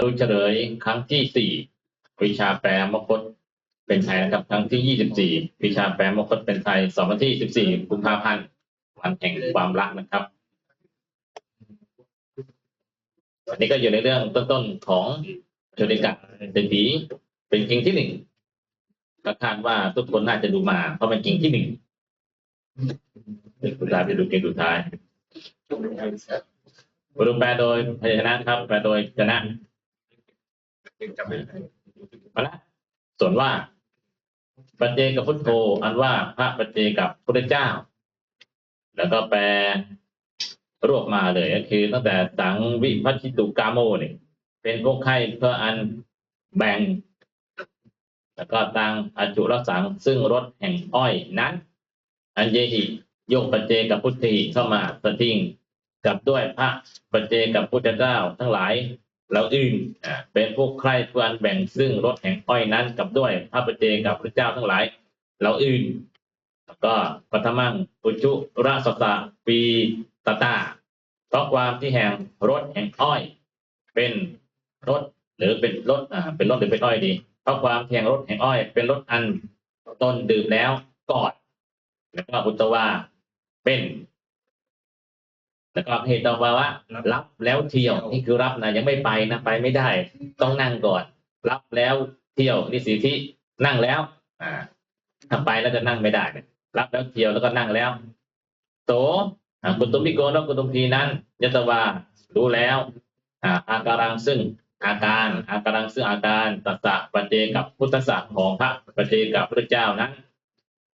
เราเฉลยครั้งที่สี่วิชาแปลมคตเป็นไทยนะครับ ครั้งที่ยี่สิบสี่วิชาแปลมคตเป็นไทยสองวันที่สิบสี่กุมภาพันธ์วันแห่งความรักนะครับวันนี้ก็อยู่ในเรื่องต้นๆของชนิกะเศรษฐีเป็นกิ่งที่หนึ่งก็คาดว่าทุกคนน่าจะดูมา เพราะเป็นกิ่งที่หนึ่งเป็นสุดท้ายไปดูเก่งสุดท้ายบทแปลโดยพยัญชนะครับ แปลโดยชนะ มาละส่วนว่าปัจเจกับพุทโธอันว่าพระปัจเจกับพุทธเจ้า แล้วก็แปลรวบมาเลยก็คือตั้งแต่สังวิพัชิตุกามโมเนี่ยเป็นพวกไข้เพื่ออันแบ่ง แล้วก็ตังอจุรสังซึ่งรถแห่งอ้อยนั้น อันเยหิโยกปัจเจกับพุทธีเข้ามาสทิ้งกับด้วยพระปัจเจกับพุทธเจ้าทั้งหลาย เราอื่นเป็นพวกใครเพื่อนแบ่งซึ่งรถแห่งอ้อยนั้นกับด้วยพระปฏิเจกับพระเจ้าทั้งหลายเราอื่นแล้วก็ปัทมังปุจุราสสะปีตตาเพราะความที่แห่งรถแห่งอ้อย เป็นรถหรือเป็นรถอ่าเป็นรถหรือเป็นอ้อยดีเพราะความแห่งรถแห่งอ้อย เป็นรถอันตนดื่มแล้วกอดแล้วก็อุตตวาเป็น แล้วก็เหตุต่อมาว่า รับแล้วเที่ยวนี่คือรับนะยังไม่ไปนะไปไม่ได้ ต้องนั่งก่อน รับแล้วเที่ยวนี่สิทธินั่งแล้ว อ่าถ้าไปแล้วจะนั่งไม่ได้เนี่ยรับแล้วเที่ยวแล้วก็นั่งแล้ว โตอ่ากุตุมพิโกนกุตุมพีนั้นยตวารู้แล้วอ่าอาการังซึ่งอาการอาการังซึ่งอาการตัสสะปัจเจกับพุทธศักดิ์ของพระปัจเจกับพระเจ้านั้น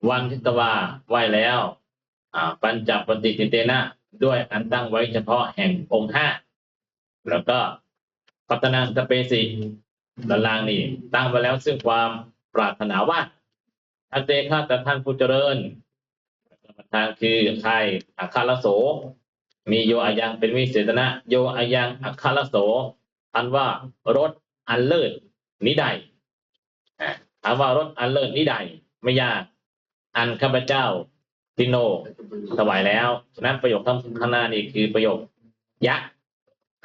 วันทิตวาไหวแล้วอ่าปัญจปฏิทิเตนะ ด้วยอันตั้งไว้เฉพาะแห่งองค์ห้าแล้วก็พัฒนาสเปซิด้านล่างนี่ตั้งไว้แล้วซึ่งความปรารถนาว่าอันเตฆาแต่ท่านผู้เจริญประธานคือใครอัคคารโส มีโยอายังเป็นวิเศษณะโยอายังอัคคารโส อันว่ารถอันเลิศนิใดอะถามว่ารถอันเลิศนิใดไม่ยากอันข้าพเจ้า ทิโนถวายแล้วฉะนั้นประโยคข้างข้างหน้านี่คือประโยคยะ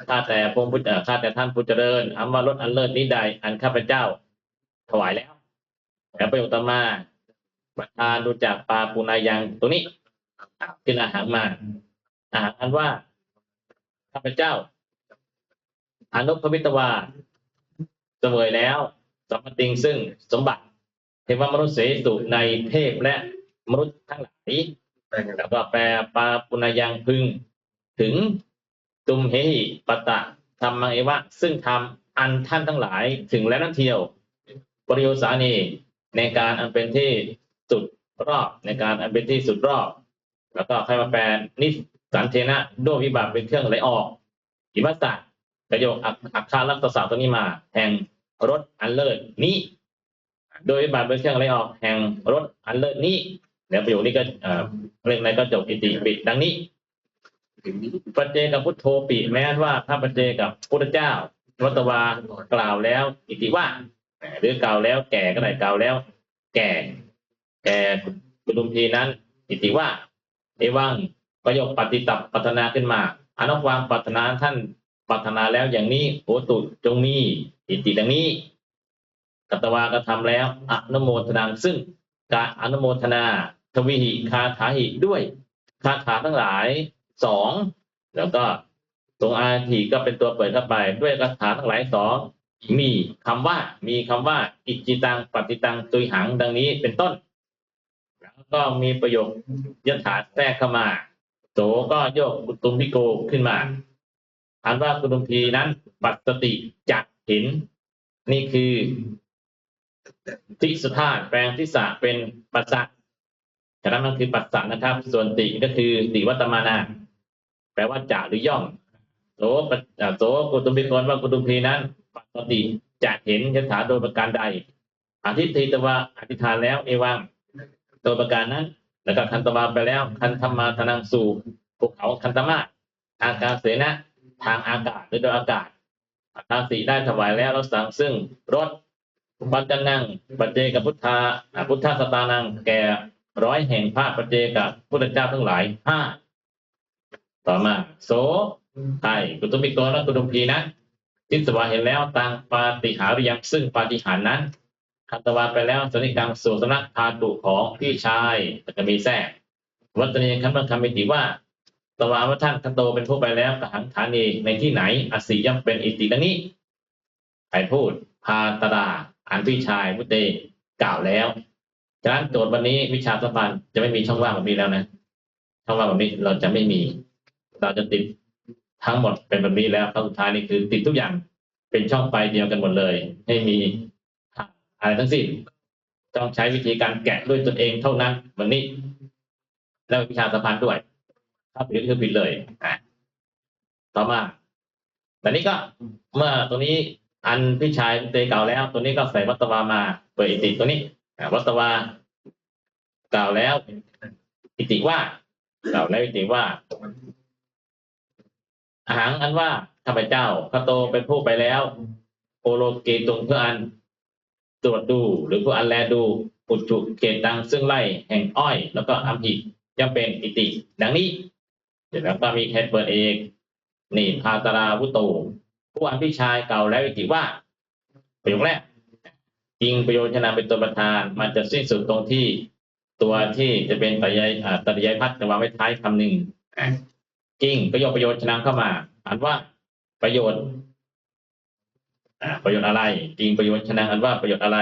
ข้าแต่พระพุทธข้าแต่ท่านผู้เจริญอันว่ารถอันเลิศนี้ใด อันข้าพเจ้าถวายแล้วแล้วประโยคต่อมาประธานดูจากปาปูนายังตัวนี้ขึ้นอาหารมาอาหารอันว่าข้าพเจ้าอนุพวิตวาเสวยแล้วสัมปติงซึ่งสมบัติเทวมนุษย์เสสุในเทพและ มนุษย์ทั้งหลายแล้วก็แปลปาปุณยังพึง ถึงตุมเฮหิปตะธรรมังเอวะ ซึ่งทำอันท่านทั้งหลายถึงแล้วนั่นเที่ยวปริโยสานีในการอันเป็นที่สุดรอบในการอันเป็นที่สุดรอบ แล้วก็ใครมาแปลนิสสันเทนะด้วยวิบากเป็นเครื่องไหลออกอิมัสสะประโยคอักอักคารัตสาตัวนี้มา แห่งรถอันเลิศนี้ โดยวิบากเป็นเครื่องไหลออก แห่งรถอันเลิศนี้ แล้วประโยคนี้ก็เรื่องในก็จบอิติปิดดังนี้ปัจเจกับพุทโธปิแม้ว่าพระปัจเจกับพุทธเจ้าวัตวากล่าวแล้ว อิติว่าหรือกล่าวแล้ว แก่ก็ได้กล่าวแล้ว แก่ แก่กุดุมพีนั้น อิติว่าเอวังประโยคปฏิตับปัฒนาขึ้นมาอนุความปรารถนาท่านปรารถนาแล้วอย่างนี้โอตุจงมีอิติดังนี้กัตวาก็ทำแล้วอนุโมทนาซึ่งการอนุโมทนา ทวิหิคาถาหิด้วยคาถาทั้งหลายสองแล้วก็ตรงอาทีก็เป็นตัวเปิดเข้าไป ด้วยคาถาทั้งหลายสองมีคำว่ามีคำว่า อิจิตังปฏิตังตุยหังดังนี้เป็นต้น แล้วก็มีประโยคยถาแทรกเข้ามาโสก็โยกกุตุมพิโกขึ้นมาอันว่ากุตุมพีนั้นปัสติจักเห็น นี่คือทิสุธาแปลงทิสะเป็นปัสสะ ฉะนั้นมันคือปัสสะนะครับ ส่วนติก็คือติวัตมานา แปลว่าจ่าหรือย่อมโสปโสกุตุมพิกรว่ากุตุมพีนั้นปัสสติจะเห็นยถาโดยประการใดอธิติตวะอธิษฐานแล้วเอวังโดยประการนั้น แล้วก็คันตวาไปแล้ว คันธรรมาทนังสู่ภูเขาคันธมาทางการเสนะทางอากาศหรือโดยอากาศทางสีได้ถวายแล้วเราสั่งซึ่งรถปัจจนังปัจเจกพุทธาอ่าพุทธสตานังแก่ ร้อยแห่งพระปัจเจกับพุทธเจ้าทั้งหลายห้าต่อมา โสไทยกุตุมิโกและกุตุมพีนะทิสวาเห็นแล้วตังปาฏิหาริยังซึ่งปาฏิหารินั้นคัตวาไปแล้วสนิกังสู่สำนักพาตุของพี่ชายต่จะมีแทรกวัตเนียคัมบังคำมิติว่า ตวาว่าท่านคัตโตเป็นผู้ไปแล้วกหังฐานีในที่ไหนอสีย่อมเป็นอิติดังนี้ใครพูดพาตดาอันพี่ชายมุตเตกล่าวแล้ว ฉะนั้นโจทย์วันนี้วิชาสัมพันธ์จะไม่มีช่องว่างแบบนี้แล้วนะช่องว่างแบบนี้เราจะไม่มี เราจะติดทั้งหมดเป็นแบบนี้แล้วครั้งสุดท้ายนี่คือ ติดทุกอย่างเป็นช่องไฟเดียวกันหมดเลย ไม่มีอะไรทั้งสิ้นต้องใช้วิธีการแกะด้วยตนเองเท่านั้นวันนี้ แล้ววิชาสัมพันธ์ด้วย ถ้าผิดก็คือผิดเลยอะต่อมาแต่นี้ก็เมื่อตัวนี้อันพี่ชายเตกล่าแล้ว ตัวนี้ก็ใส่วัตตวามาเปิดอิติตัวนี้ วัตวากล่าวแล้วอิติว่ากล่าวแล้วอิติว่าอาหารอันว่าข้าพเจ้าพระโตเป็นผู้ไปแล้ว โอโลเกตุงเพื่ออัน ตรวจดูหรือเพื่ออันแลดูอุจุเกตังซึ่งไล่แห่งอ้อย แล้วก็อัมหิย่อมเป็นอิติ ดังนี้ เดี๋ยวแล้วก็มีแคทเปิดเอกนี่พาตราวุโตผู้อันพี่ชายเก่าแล้วอิติว่าประโยคแรก จริงประโยชนาเป็นตัวประธาน มันจะสิ้นสุดตรงที่ตัวที่จะเป็นปริยายอ่าตริยายพัฒน์จะวางไว้ท้ายคำหนึ่งอะจริงประโยชน์ประโยชน์ชนะเข้ามาอ่านว่าประโยชน์ประโยชน์อะไร จริงประโยชน์ชนะอันว่าประโยชน์อะไร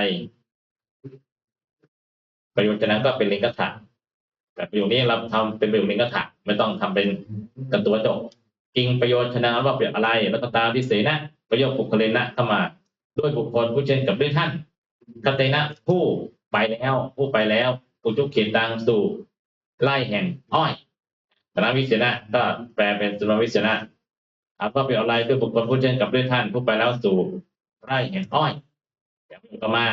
ประโยชน์ชนะก็เป็นลิงกัตถะแต่ประโยคนี้เราทำเป็นประโยคลิงกัตถะไม่ต้องทำเป็นกันตัวจบจริงประโยชน์ชนะอันว่าประโยชน์อะไร แล้วก็ตามที่เสนะประโยคบุคเลนะเข้ามาด้วยบุคคลผู้เช่นกับด้วยท่าน คเตนะผู้ไปแล้วผู้ไปแล้วผู้จุเขียนดังสู่ไล่แห่งอ้อยสนวิเศษนะก็แปลเป็นสนวิเศษนะอาก็เป็นอะไรด้วยบุคคลผู้เช่นกับด้วยท่านผู้ไปแล้วสู่ไร่แห่งอ้อยอย่างประโยคต่อมา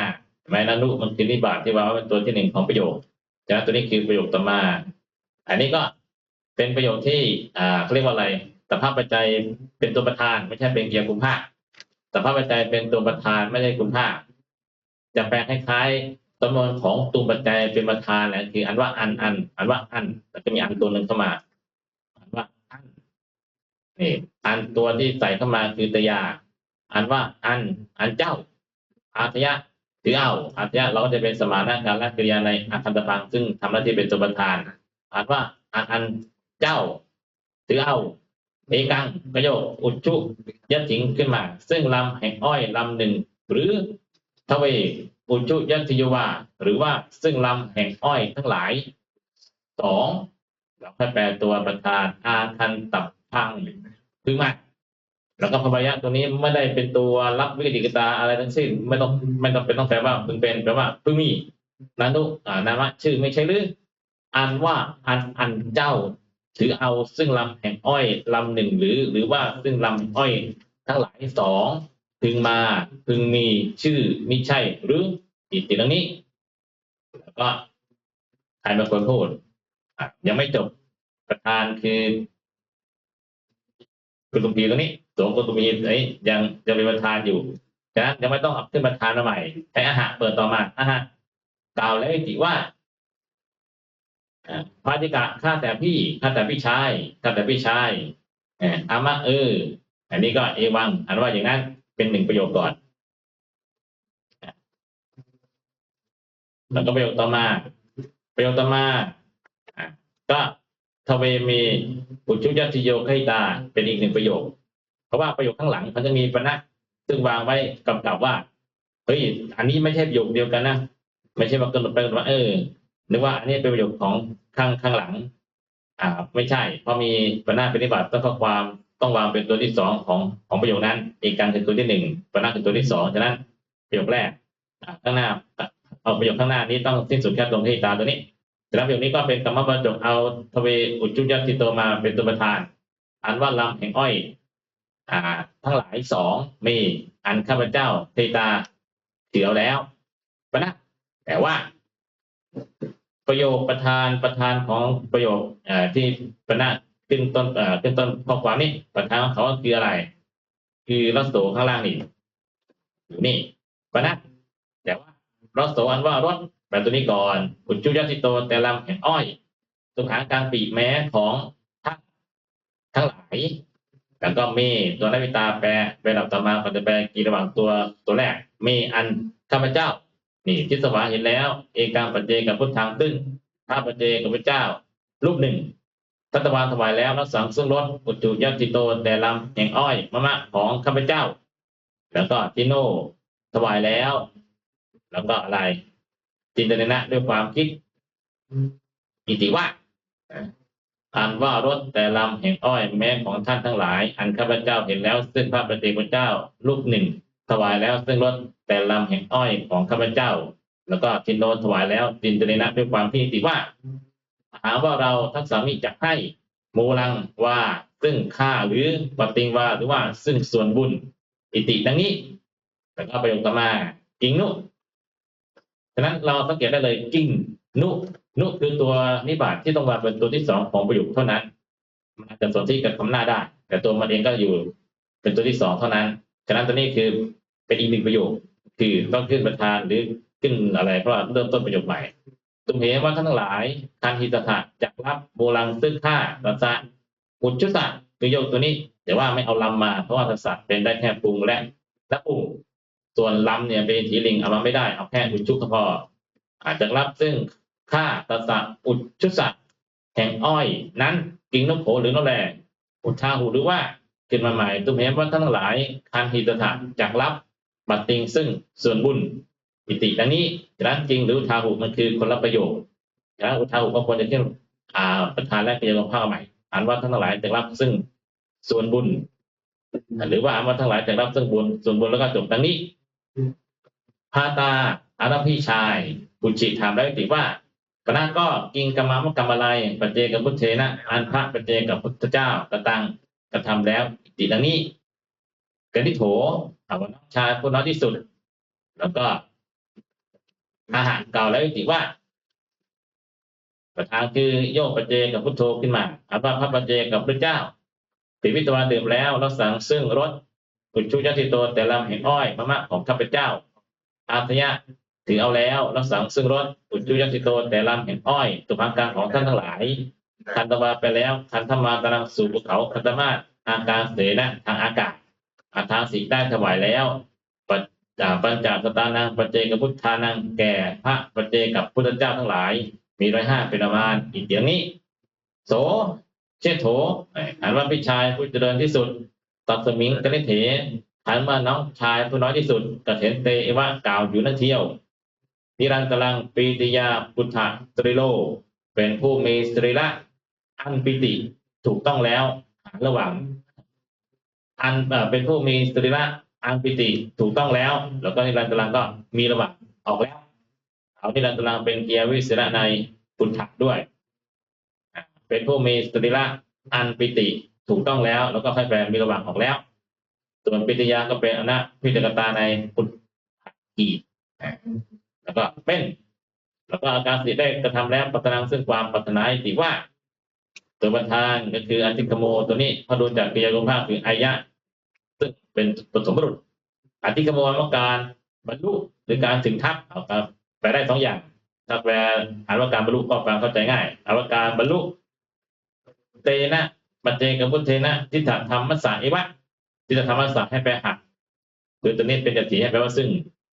แม้นานุมันคือนิบาตที่ว่าเป็นตัวที่หนึ่งของประโยคฉะนั้นตัวนี้คือประโยคต่อมา อันนี้ก็เป็นประโยคที่อ่าเขาเรียกว่าอะไรสภาพปัจจัยเป็นตัวประธาน ไม่ใช่เป็นเกียร์กุมภาคสภาพปัจจัยเป็นตัวประธานไม่ใช่กุมภาค จะแปลคล้ายๆจำนวนของตัวปัจจัยเป็นประธานแหละคืออันว่าอันอันอันว่าอันแล้วก็มีอันตัวหนึ่งเข้ามาอันว่าอันนี่อันตัวที่ใส่เข้ามาคือตยา อันว่าอัน อันเจ้า อาทยะถือเอาอาทยะเราก็จะเป็นสมานาการและกริยาในอาคันตพังซึ่งทำหน้าที่เป็นตัวประธานอ่านว่าอันอันเจ้าถือเอาเอกังประโยคอุจจุยัดถิงขึ้นมา ซึ่งลำแห่งอ้อยลำหนึ่ง หรือ ทเวอุจุยัติยวาหรือว่าซึ่งลำแห่งอ้อยทั้งหลายสองเราค่อยแปลตัวประธานอาคันตับพังคือมาแล้วก็พยะตัวนี้ไม่ได้เป็นตัวรับวิกฤตตาอะไรทั้งสิ้นไม่ต้องไม่ต้องเป็นต้องแปลว่าพึงเป็นแปลว่าพึงมีนานุอ่านามะชื่อไม่ใช่หรืออันว่าอันอันเจ้าถือเอาซึ่งลำแห่งอ้อยลำหนึ่งหรือ หรือว่าซึ่งลำอ้อยทั้งหลายสอง พึงมาพึงมีชื่อไมิใช่หรืออิติดังนี้แล้วก็ใครเป็นคนพูดยังไม่จบประธานคือกุตุมพีตรงนี้สวมกุตุมพีไอ้ยังยังเป็นประธานอยู่ฉะยังไม่ต้องเอาขึ้นประธานมาใหม่ใช้อาหารเปิดต่อมาอาหารกล่าวแล้วอิติว่าอ่าพาธิกะข้าแต่พี่ข้าแต่พี่ชายข้าแต่พี่ชายอ่ออามะเออ อันนี้ก็เอวังอันว่าอย่างนั้น เป็นหนึ่งประโยคก่อน แล้วก็ประโยคต่อมา ประโยคต่อมาก็ทเวมีอุจุยัติโยไคตาเป็นอีกหนึ่งประโยค เพราะว่าประโยคข้างหลังมันจะมีปณะซึ่งวางไว้กำกับว่าเฮ้ยอันนี้ไม่ใช่ประโยคเดียวกันนะไม่ใช่ว่ากำหนดไปกำหนดว่าเออนึกว่าอันนี้เป็นประโยคของข้างข้างหลัง อ่า ไม่ใช่เพราะมีปณะเป็นนิบัติต้องข้อความ ต้องวางเป็นตัวที่สองของของประโยคนั้นอีกการคือตัวที่หนึ่งปณะคือตัวที่สองฉะนั้นประโยคแรกข้างหน้าเอาประโยคข้างหน้านี้ต้องสิ้นสุดแค่ตรงที่ตาตัวนี้แต่แล้วประโยคนี้ก็เป็นกรรมบรรจบเอาทเวอุจุยัติโตมาเป็นตัวประธานอันว่าลำแห่งอ้อยอ่าทั้งหลายสองมีอันข้าพเจ้าเทตาเสียวแล้วปะนะแต่ว่า ประโยคประธานประธานของประโยคที่ปะนะ ขึ้นต้นอ่าขึ้นต้นข้อความนี้ประธาของเขาคืออะไร คือรัสโตข้างล่างนี่อยู่นี่ปะนะแต่ว่ารสโสอันว่ารสแบบตัวนี้ก่อนอุจจุยติโตแต่ลำแห่งอ้อยสุขางกลางปีแม้ของท่านทั้งหลายแล้วก็มีตัวนักวิตาแปลเป็นลำดับต่อมาก็จะแปลกีระหว่างตัวตัวแรกมีอันข้าพเจ้า นี่ทิศวาเห็นแล้ว เอกังปัจเจกับพุทธังซึ่งพระปัจเจกับพระเจ้ารูปหนึ่ง ทัตวานถวายแล้วนักสังซึ่งรถอุจจุยัตติโตแต่ลำแห่งอ้อยมะมะของข้าพเจ้า แล้วก็ทิโนถวายแล้ว แล้วก็อะไร จินตนะด้วยความคิดอิติว่าอ่านว่ารถแต่ลำแห่งอ้อยแม้ของท่านทั้งหลาย อันข้าพเจ้าเห็นแล้ว ซึ่งพระปฏิเจกเจ้ารูปหนึ่ง ถวายแล้ว ซึ่งรถแต่ลำแห่งอ้อยของข้าพเจ้า แล้วก็ทินโนถวายแล้วจินตนะด้วยความที่อิติว่า หาว่าเราทั้งสามีจะให้มูลังว่าซึ่งค่าหรือปฏิวาหรือว่าซึ่งส่วนบุญอิติดังนี้แล้วก็ประโยคต่อมากิงนุฉะนั้นเราสังเกตได้เลยกิงนุนุคือตัวนิบาตที่ต้องมาเป็นตัวที่สองของประโยคเท่านั้น มันอาจจะส่วนที่กับคำหน้าได้ แต่ตัวมันเองก็อยู่เป็นตัวที่สองเท่านั้น ฉะนั้นตัวนี้คือเป็นอีกหนึ่งประโยค คือต้องขึ้นประธานหรือขึ้นอะไรเพราะว่าเริ่มต้นประโยคใหม่ ตุมเหว่าท่านทั้งหลายทันหิตถะจักรับโบลังซึ่งข้าตัสสะอุจจุสะคือโยกตัวนี้ แต่ว่าไม่เอาลำมา เพราะว่าตัสสะเป็นได้แค่ปรุงและและปรุงส่วนลำเนี่ยเป็นถีลิงเอามาไม่ได้ เอาแค่อุจจุกพอ อาจจะรับซึ่งข้าตัสสะอุจจุสะแห่งอ้อย นั้นกิ่งนกโผหรือนกแลอุทาหูหรือว่าขึ้นมาใหม่ตุมเหว่าท่านทั้งหลายทันหิตถะจักรับบัตติงซึ่งส่วนบุญ อิติดังนี้ฉะนั้นจริงหรืออุทาหุมันคือคนละประโยคฉะนั้นอุทาหุก็ควรจะเช่นอ่าประธานและพยากรณ์ภาคใหม่อ่านว่าทั้งหลายจะรับซึ่งส่วนบุญ หรือว่าอ่านว่าทั้งหลายจะรับซึ่งบุญส่วนบุญแล้วก็จบดังนี้พาตาอารพี่ชายบุจิถามได้ติว่าคณะก็กิงกรรมมกรรมอะไรปัจเจกับพุทเทนะอันพระปัจเจกับพุทธเจ้ากระตังกระทำแล้วอิติดังนี้กนิโถถามว่าน้องชายผู้น้อยที่สุด แล้วก็ อาหารเก่าแล้วอิติว่าประธานคือโยกปัจเจกับพุทโธขึ้นมาอาภาพระปัจเจกับพระเจ้าติวิตวาดื่มแล้วรักสังซึ่งรถอุชุยติโตแต่ลำแห่งอ้อยมะมะของข้าพเจ้า อาทยะถือเอาแล้วรักสังซึ่งรถอุชุยติโตแต่ลำแห่งอ้อยตุพังการของท่านทั้งหลายคันตวาไปแล้วคันธมาตรังสู่ภูเขาคันตมาอาการเสนะทางอากาศอาทางสีได้ถวายแล้ว จจาปัญจสตานังปัจเจกพุทธานังแก่พระปัจเจกับพุทธเจ้าทั้งหลาย มีร้อยห้าเป็นประมาณอีกอย่างนี้ โสเชโถอ่านว่าพี่ชายผู้เจริญที่สุดตัดสมิงกนิเถอ่านว่าน้องชายผู้น้อยที่สุดกเถนเตเอวะกล่าวอยู่นั่นเที่ยวนิรันตรังปีติยาพุทธสตริโล เป็นผู้มีสตรีละอันปิติถูกต้องแล้วระหว่างอันเอ่อเป็นผู้มีสตรีละ อันปิติถูกต้องแล้ว แล้วก็นิรันตรังก็มีระหว่างออกแล้วเอานิรันตรังเป็นเกียรวิสระในพุทธะด้วย เป็นผู้มีสตรีละอันปิติถูกต้องแล้ว แล้วก็ค่อยแปลมีระหว่างออกแล้ว ส่วนปิติยาก็เป็นอนะพิจารตาในพุทธะอีกแล้วก็เป็น แล้วก็อาการสิได้กระทำแล้วปัตนังซึ่งความปรารถนาติว่า ตัวประธานก็คืออันติกโมตัวนี้พอดูจากกิยากรภาพคืออายะ เป็นปฐมบุรุษอธิกโมต้องการบรรลุหรือการถึงทัพเอาครับแปลได้สองอย่าง ถ้าแปลอานว่าการบรรลุก็ฟังเข้าใจง่ายอานว่าการบรรลุเตนะปัจเจกพุทเทนะทิฏฐธรรมมัสสะเอวะทิฏฐธรรมมัสสะให้แปลหักคือตัวนี้เป็นจติให้แปลว่าซึ่ง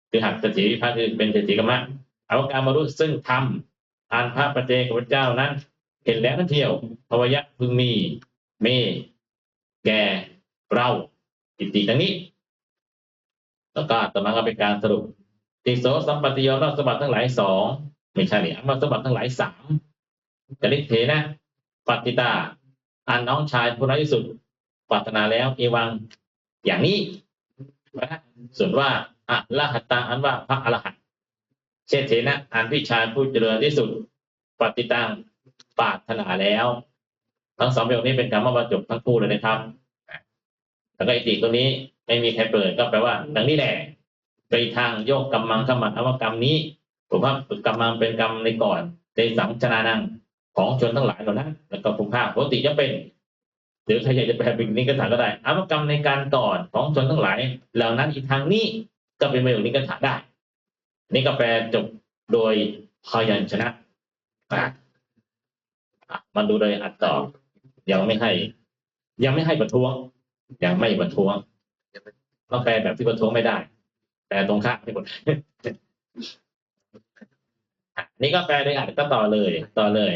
คือหักจติวิภัตคือเป็นจติกรรมะอาว่าการบรรลุซึ่งธรรมอันพระปัจเจกพุทธเจ้านั้นเห็นแล้วนั่นเที่ยวภวยะพึงมีเมแก่เรา อิติดังนี้ แล้วก็ต่อมาก็เป็นการสรุปติโสสัมปติโยนสมบัติทั้งหลายสองไม่ใช่เนี่ยมาสมบัติทั้งหลายสามจริเถนะปฏิตา อันน้องชายผู้น้อยที่สุดปรารถนาแล้ว เอวังอย่างนี้นะส่วนว่าอะละหัตตังอันว่าพระอรหันต์เชเถนะอันพี่ชายผู้เจริญที่สุดปฏิตังปรารถนาแล้ว ทั้งสองประโยคนี้เป็นคำว่าบรรจบทั้งคู่เลยนะครับ แล้วก็อิติตัวนี้ไม่มีใครเปิดก็แปลว่าดังนี้แหละไปทางโยกกรรมังขมันเอาว่ากรรมนี้ผมว่ากรรมังเป็นกรรมในก่อนในสังชนานังของชนทั้งหลายเหล่านั้น แล้วก็ภูมิภาคปกติจะเป็นหรือใครอยากจะแปลเป็นนิกถาก็ได้อาวกรรมในการก่อนของชนทั้งหลาย เหล่านั้นอีกทางนี้ก็เป็นประโยคนิกถาได้ นี่ก็แปลจบโดยพยัญชนะอะอะมาดูโดยอัดต่อยังไม่ให้ ยังไม่ให้ประท้วง ยังไม่ประท้วงต้องแปลแบบที่ประท้วงไม่ได้แปลตรงข้ามที่หมดนี่ก็แปลเลยอะก็ต่อเลย ต่อเลย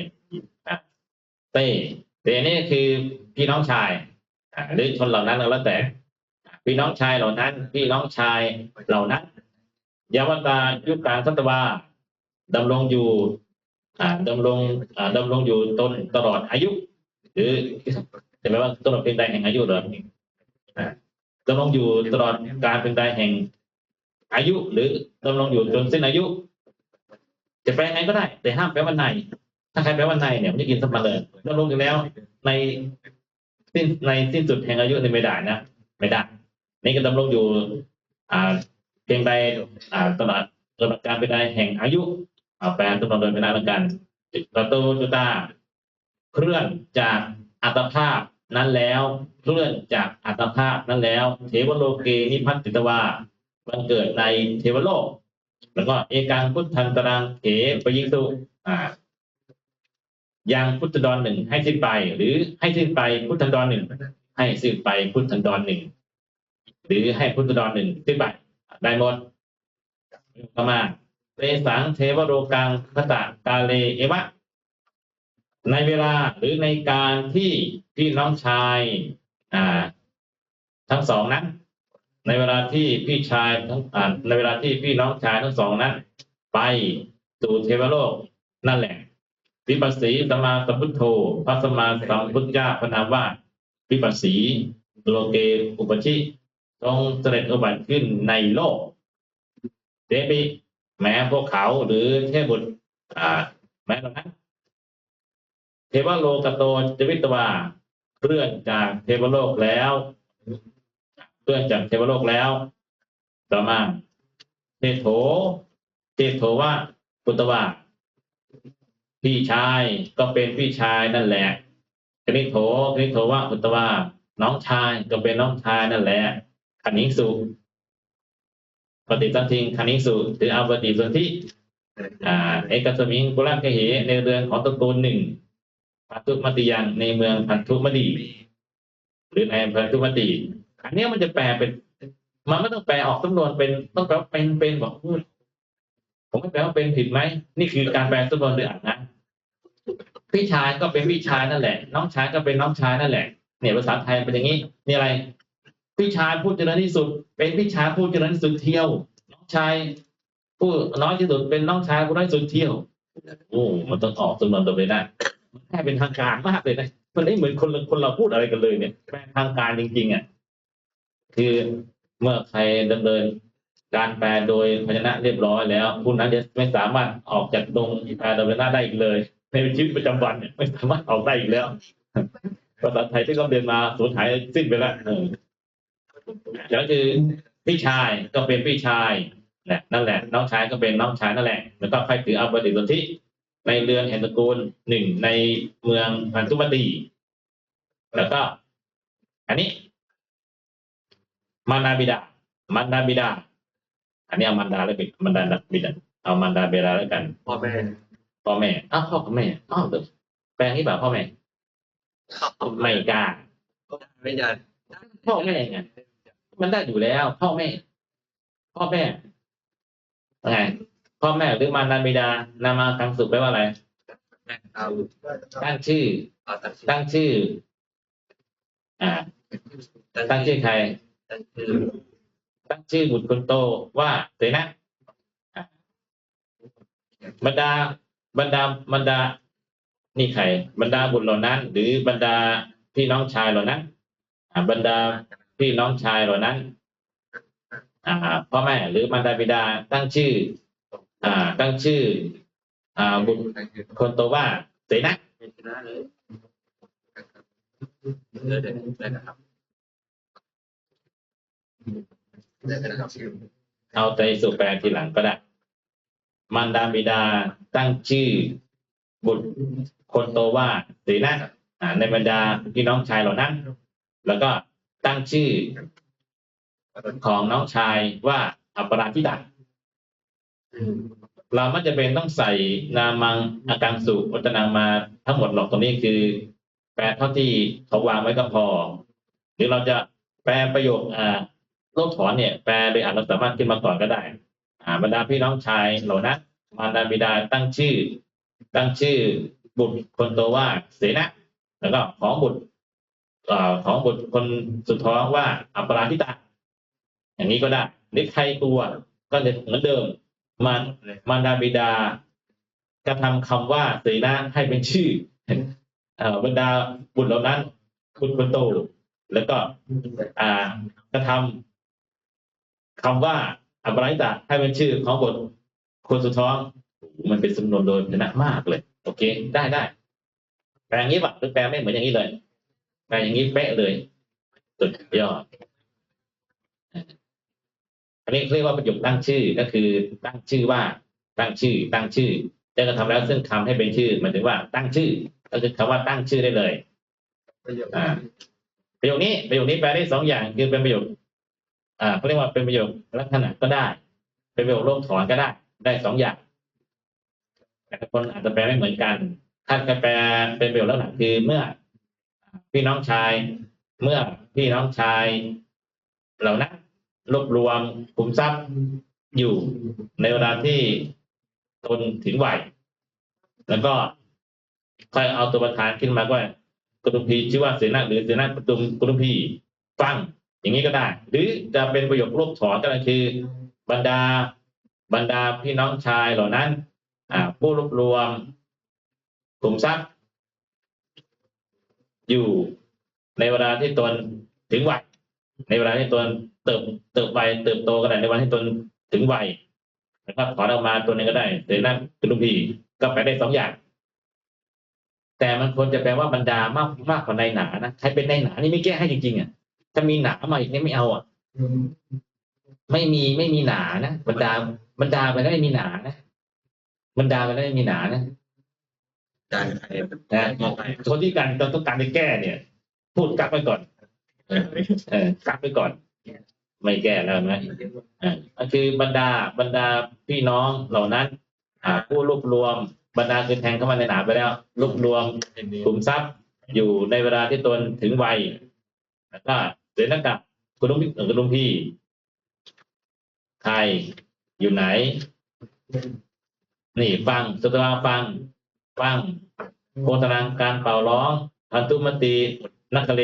เต้เต้นี่คือพี่น้องชายหรือชนเหล่านั้นแล้วแต่ พี่น้องชายเหล่านั้น พี่น้องชายเหล่านั้นยาวตายุคกลางศตวาดำรงอยู่ดำรงดำรงอยู่ตนตลอดอายุ หรือจะแปลว่าตลอดเป็นใดแห่งอายุหรออ่า ดำรงอยู่ตลอดการเป็นใดแห่งอายุ หรือดำรงอยู่จนสิ้นอายุ จะแปลไงก็ได้ แต่ห้ามแปลว่าในถ้าใครแปลว่าในเนี่ยมันจะกินสมบัติเลยดำรงอยู่แล้ว ในสิ้นในสิ้นสุดแห่งอายุนี่ไม่ได้นะไม่ได้นี่ก็ดำรงอยู่ อ่าเพียงใดอ่าตลอดตลอดการเป็นใดแห่งอายุเอาแปลตำนองโดยเป็นอาการประตูจุตาเคลื่อนจากอัตภาพ นั้นแล้วเคลื่อนจากอัตภาพนั้นแล้ว เทวโลเกนิพัตติตวาบังเกิดในเทวโลก แล้วก็เอกังพุทธันตรังเขปยิสุอ่ายังพุทธดอนหนึ่งให้สิ้นไป หรือให้สิ้นไปพุทธันดอนหนึ่งให้สิ้นไปพุทธันดอนหนึ่งหรือให้พุทธดอนหนึ่งสิ้นไปได้หมดประมาณเตสังเทวโรกังคตะกาเลเอวะ ในเวลาหรือในการที่พี่น้องชายอ่าทั้งสองนั้น ในเวลาที่พี่ชายทั้งในเวลาที่พี่น้องชายทั้งสองนั้น ไปสู่เทวโลกนั่นแหละวิปัสสีสมมาสัมพุทโธพระสมมาสัมพุทธเจ้าพระนามว่าวิปัสสีโลเกอุปชิทรงเสด็จอุบัติขึ้นในโลกเดปิแม้พวกเขาหรือเทพบุตรแม้ตรงนั้น เทวโลกโตจวิตวาเคลื่อนจากเทวโลกแล้วเคลื่อนจากเทวโลกแล้ว ต่อมาเทโถเทโถว่าพุตตวาพี่ชายก็เป็นพี่ชายนั่นแหละคณิโถคณิโถว่าพุตตวาน้องชายก็เป็นน้องชายนั่นแหละคณิสุปฏิสันทิงคณิสุหรืออาปฏิสนธิอ่าเอกสมิงกุลักเหในเรือนของตระกูลหนึ่ง พันธุมติยังในเมืองพันธุมดีหรือในพันธุมดีอันนี้มันจะแปลเป็น มันไม่ต้องแปลออกสำนวนเป็นต้องแปลเป็นเป็นบอกพูดผมไม่แปลว่าเป็นผิดไหมนี่คือการแปลสำนวนโดยอ่านนะพี่ชายก็เป็นพี่ชายนั่นแหละ น้องชายก็เป็นน้องชายนั่นแหละเนี่ยภาษาไทยเป็นอย่างนี้นี่อะไร พี่ชายพูดเจริญที่สุด เป็นพี่ชายพูดเจริญที่สุดเที่ยว น้องชายผู้น้อยที่สุดเป็นน้องชายผู้น้อยที่สุดเที่ยวโอ้มันต้องออกจำนวนตัวไปได้ มันแค่เป็นทางการมากเลยนะมันไม่เหมือนคนคนเราพูดอะไรกันเลยเนี่ยแปลทางการจริง ๆอะคือเมื่อใครดำเนินการแปลโดยพยัญชนะเรียบร้อยแล้วผู้นั้นจะไม่สามารถออกจากตรงแปลดยพยัญชนะได้อีกเลย ในชีวิตประจำวันเนี่ยไม่สามารถออกได้อีกแล้วภาษาไทยที่เขาเรียนมาสูญหายสิ้นไปแล้วเออแล้วคือพี่ชายก็เป็นพี่ชายแหละนั่นแหละ น้องชายก็เป็นน้องชายนั่นแหละแล้วก็ใครถือเอาปฏิสนธิ ในเรือนแห่งตระกูลหนึ่งในเมืองพันธุมตีแล้วก็ อันนี้มารดาบิดามารดาบิดา อันนี้เอามารดาแล้วบิดมารดาบิดาเอามารดาบิดาแล้วกันพ่อแม่พ่อแม่อ้าวพ่อกับแม่อ้าวเดี๋ยวแปลงให้บ่าพ่อแม่ไม่กล้าไม่ได้พ่อแม่ไงมันได้อยู่แล้ว พ่อแม่ พ่อแม่ไง พ่อแม่หรือมารดาบิดานามาคังสุแปลว่าอะไรตั้งชื่อตั้งชื่อ อ่า ตั้งชื่อใคร ตั้งชื่อบุตรคนโตว่าเสนะอะบรรดาบรรดาบรรดา นี่ใครบรรดาบุตรเหล่านั้น หรือบรรดาพี่น้องชายเหล่านั้นอ่าบรรดาพี่น้องชายเหล่านั้นอ่าพ่อแม่หรือบรรดาบิดาตั้งชื่อ อ่า ตั้งชื่อ อ่าบุตรคนโตว่าเสนะไม่ชนะเลยเดี๋ยวเดี๋ยวได้นะครับได้นะครับเอาใจสุแปลทีหลังก็ได้ มารดาบิดาตั้งชื่อ บุตรคนโตว่าสีนะอ่าในบรรดาพี่น้องชายเหล่านั้น แล้วก็ตั้งชื่อของน้องชายว่าอัปราธิดา เราไม่จะเป็นต้องใส่นามังอากังสุวัตนังมาทั้งหมดหรอกตรงนี้คือแปลเท่าที่เขาวางไว้ก็พอ หรือเราจะแปลประโยคอ่าโลกถอนเนี่ยแปลโดยอ่านเราสามารถขึ้นมาก่อนก็ได้อ่าบรรดาพี่น้องชายเหล่านั้นมารดาบิดาตั้งชื่อ ตั้งชื่อบุตรคนโตว่าเสนะแล้วก็ของบุตรของบุตรคนสุดท้องว่าอัปราทิตาอย่างนี้ก็ได้หรือใครกลัวก็จะเหมือนเดิม มารมารดาบิดากระทำคำว่าเสนาให้เป็นชื่ออบรรดาบุตรเหล่านั้นบุตรคนโตแล้วก็อ่ากระทำคำว่าอัปราทิตาให้เป็นชื่อของบทคนสุดท้อง มันเป็นสำนวนโดยชนะมากเลย โอเค ได้ได้แปลอย่างนี้ป่ะหรือแปลไม่เหมือนอย่างนี้เลยแปลอย่างนี้เป๊ะเลยสุดยอด อันนี้เรียกว่าประโยคตั้งชื่อก็คือตั้งชื่อว่าตั้งชื่อ ตั้งชื่อจะกระทำแล้วซึ่งคำให้เป็นชื่อหมายถึงว่าตั้งชื่อ ก็คือคำว่าตั้งชื่อได้เลยอ่าประโยคนี้ประโยคนี้แปลได้สองอย่างคือเป็นประโยคอ่าเขาเรียกว่าเป็นประโยคลักษณะก็ได้ เป็นประโยคโลกถอนก็ได้ ได้สองอย่างแต่ละคนอาจจะแปลไม่เหมือนกันถ้าจะแปลเป็นประโยคลักษณะคือเมื่อ พี่น้องชาย เมื่อพี่น้องชาย เหล่านั้น รวบรวมคุมทรัพย์อยู่ในเวลาที่ตนถึงวัยแล้วก็ค่อยเอาตัวประธานขึ้นมาก็กุตุมพีชื่อว่าเสนาหรือเสนากุตุมกุตุมพีฟังอย่างนี้ก็ได้ หรือจะเป็นประโยครวบถอนก็คือ บรรดาบรรดาพี่น้องชายเหล่านั้น อ่า ผู้รวบรวมกลุ่มทรัพย์อยู่ในเวลาที่ตนถึงวัยในเวลาที่ตน เติบเติบวัยเติบโตก็ได้ในวันที่ตนถึงวัยนะครับถอนออกมาตัวหนึงก็ได้เสนากุตุมพีก็แปลได้สองอย่าง แต่มันควรจะแปลว่าบรรดามากมากกว่าในหนานะใครเป็นในหนานี่ไม่แก้ให้จริงๆอะถ้ามีหนามาอีกนี่ไม่เอาอะไม่มีไม่มีหนานะบรรดาบรรดาไปแล้วไม่มีหนานะบรรดาไปแล้วไม่มีหนานะการใครนะคนที่การต้องการจะแก้เนี่ย พูดกักไว้ก่อนเออกักไว้ก่อน ไม่แก้แล้วนะอ่าคือบรรดาบรรดาพี่น้องเหล่านั้นอ่าผู้รวบรวมบรรดาคือแทงเข้ามาในหนาไปแล้วรวบรวมกลุ่มทรัพย์อยู่ในเวลาที่ตนถึงวัยแล้วก็เสนากับคุณลุงพี่คุณลุงพี่ใครอยู่ไหน นี่ฟังสุตวาฟัง ฟังโฆษณาการเป่าร้อง พันธุมตรีนักเล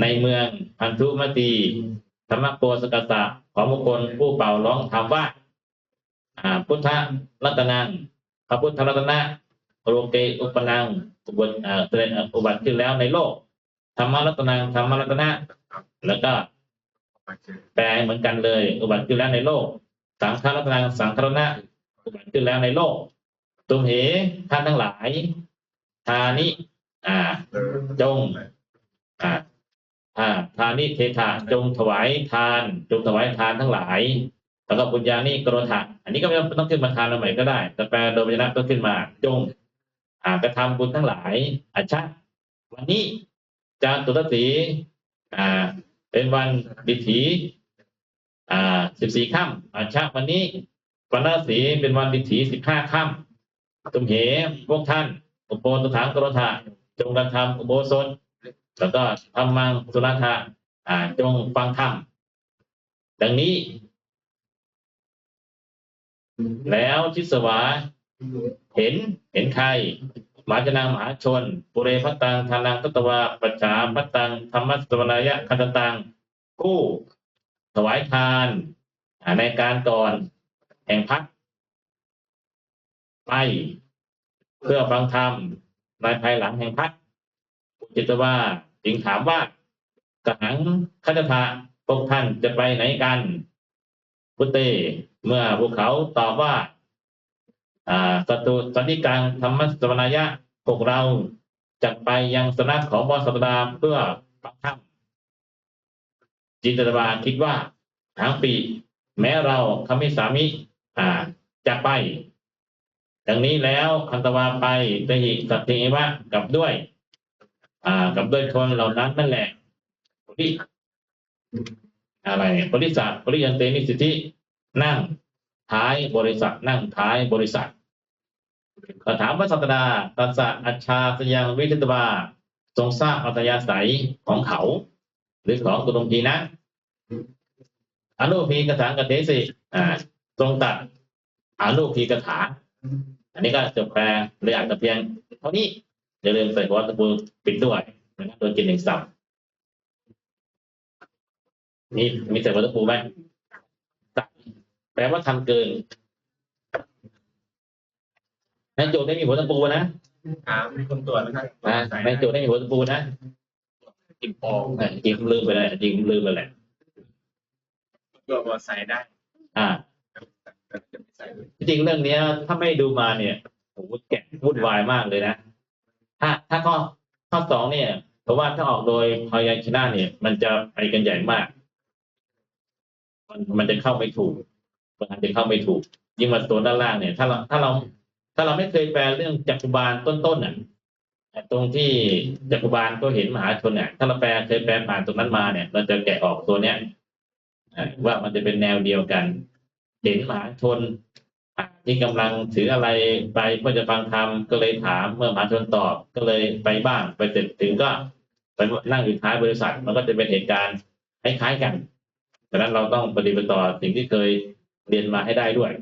ในเมืองพันธุมตรี ธรรมโกสกัสสะของบุคคลผู้เป่าร้องถามว่าพุทธรัตนังพระพุทธรัตนะโลเกอุปนังอุบัติเอเวนอุบัติขึ้นแล้วในโลกธรรมรัตนังธรรมรัตนะแล้วก็แปลเหมือนกันเลย อุบัติขึ้นแล้วในโลก สังฆรัตนังสังฆรัตนะอุบัติขึ้นแล้วในโลกตุมเหท่านทั้งหลายทานิอ่า จงอ่า ทานิเทถะจงถวายทาน จงถวายทานทั้งหลายแล้วก็ปุญญานิกรถะอันนี้ก็ไม่ต้องขึ้นมาทานเราใหม่ก็ได้ แต่แปลโดยพยัญชนะต้องขึ้นมาจงอากระทำบุญทั้งหลายอาชาวันนี้จารตุตสีอ่า เป็นวันดิถีอ่าสิบสี่ค่ำอาชาวันนี้วันราศีเป็นวันดิถีสิบห้าค่ำตุมเหพวกท่าน อุโปตถางกรธะจงกระทำอุโบสถ แล้วก็ทำมังสุนัทะอ่าจงฟังธรรมดังนี้ แล้วชิสวาเห็นเห็นใครมาจนามหาชน ปุเรพัตตังทานังตตวาปัจฉาพัตตังธรรมสสวนายะคันตตังผู้ถวายทานในการก่อนแห่งพักไป เพื่อฟังธรรมในภายหลังแห่งพัก จิตว่าจึงถามว่ากังคัจธะพวกท่านจะไปไหนกันพุเต เมื่อพวกเขาตอบว่าอ่าสตุสันติกังธรรมสวนายะพวกเราจะไปยังสำนักของบอสตดาเพื่อฟังธรรมจินตวาคิดว่าทางปี แม้เราคำมิสามิอ่าจะไป ดังนี้แล้วคันตวาไปเตหิสัตติเอวะกลับด้วย กับด้วยชนเหล่านั้นนั่นแหละที่อะไรบริษัทบริยันเตนิสิทธินั่งท้ายบริษัทนั่งท้ายบริษัทก็ถามพระสัตดาตัสสะอัชชาสยังวิทิตวาทรงทราบอัตยาศัยของเขา หรือของตุลงพีนะอนุพีกถางกเทสิอ่าทรงตัดอนุพีกถา อันนี้ก็จะแปลเลยอาจจะเพียงเท่านี้อย่าลืมใส่หัวตะปูปิดด้วย ไม่งั้นโดนกินหนึ่งสับมีมีใส่หัวตะปูไหมตัดแปลว่าทำเกินในโจทย์ไม่มีหัวตะปูนะถามมีคนตรวจนะครับนะในโจทย์ไม่มีหัวตะปูนะกินปองอะจริงผมลืมไปแล้วจริงผมลืมไปแล้วตัวบอใส่ได้ อ่าแต่จะไม่ใส่เลยจริงๆเรื่องเนี้ย ถ้าไม่ดูมาเนี่ยโอ้โหแกะวุ่นวายมากเลยนะ ถ้าถ้าข้อข้อสองเนี่ยเพ ราะว่าถ้าออกโดยพยัญชนะเนี่ย มันจะไปกันใหญ่มาก มันมันจะเข้าไม่ถูกมันจะเข้าไม่ถูก ยิ่งมาตัวด้านล่างเนี่ย ถ้าเราถ้าเราถ้าเราไม่เคยแปลเรื่องจักรบาลต้นๆน่ะตรงที่จักรบาลก็เห็นมหาชนเนี่ย ถ้าเราแปลเคยแปลผ่านตรงนั้นมาเนี่ย เราจะแกะออกตัวเนี้ยว่ามันจะเป็นแนวเดียวกัน เห็นมหาชนอะที่กำลังถืออะไรไปเพื่อจะฟังธรรมก็เลยถามเมื่อมหาชนตอบก็เลยไปบ้างไปเสร็จถึงก็ ไปนั่งอยู่ท้ายบริษัทมันก็จะเป็นเหตุการณ์คล้ายๆกันดังนั้นเราต้องปฏิบัติต่อสิ่งที่เคยเรียนมาให้ได้ด้วย